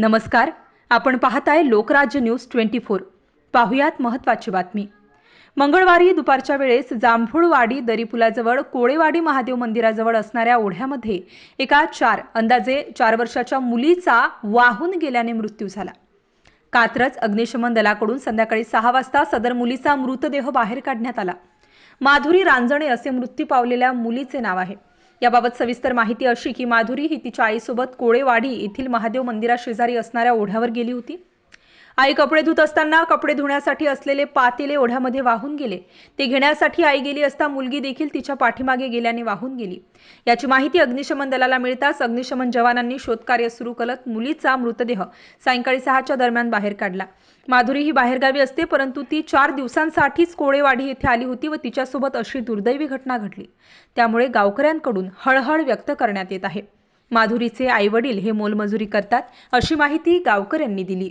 नमस्कार. आपण पाहताय लोकराज्य न्यूज ट्वेंटी फोर. पाहुयात महत्त्वाची बातमी. मंगळवारी दुपारच्या वेळेस जांभूळवाडी दरीपुलाजवळ कोळेवाडी महादेव मंदिराजवळ असणाऱ्या ओढ्यामध्ये एका चार अंदाजे चार वर्षाच्या मुलीचा वाहून गेल्याने मृत्यू झाला. कात्रज अग्निशमन दलाकडून संध्याकाळी सहा वाजता सदर मुलीचा मृतदेह बाहेर काढण्यात आला. माधुरी रांजणे असे मृत्यू पावलेल्या मुलीचे नाव आहे. याबाबत सविस्तर माहिती अशी की माधुरी ही तिच्या आईसोबत कोळेवाडी येथील महादेव मंदिराशेजारी असणाऱ्या ओढ्यावर गेली होती. आई कपडे धुत असताना कपडे धुण्यासाठी असलेले पातेले ओढ्यामध्ये वाहून गेले. ते घेण्यासाठी आई गेली असता मुलगी देखील तिच्या पाठीमागे गेल्याने वाहून गेली. याची माहिती अग्निशमन दलाला मिळताच अग्निशमन जवानांनी शोधकार्य सुरू करत मुलीचा मृतदेह सायंकाळी सहाच्या दरम्यान बाहेर काढला. माधुरी ही बाहेरगावी असते परंतु ती चार दिवसांसाठीच कोळेवाडी येथे आली होती व तिच्यासोबत अशी दुर्दैवी घटना घडली. त्यामुळे गावकऱ्यांकडून हळहळ व्यक्त करण्यात येत आहे. माधुरीचे आईवडील हे मोलमजुरी करतात अशी माहिती गावकऱ्यांनी दिली.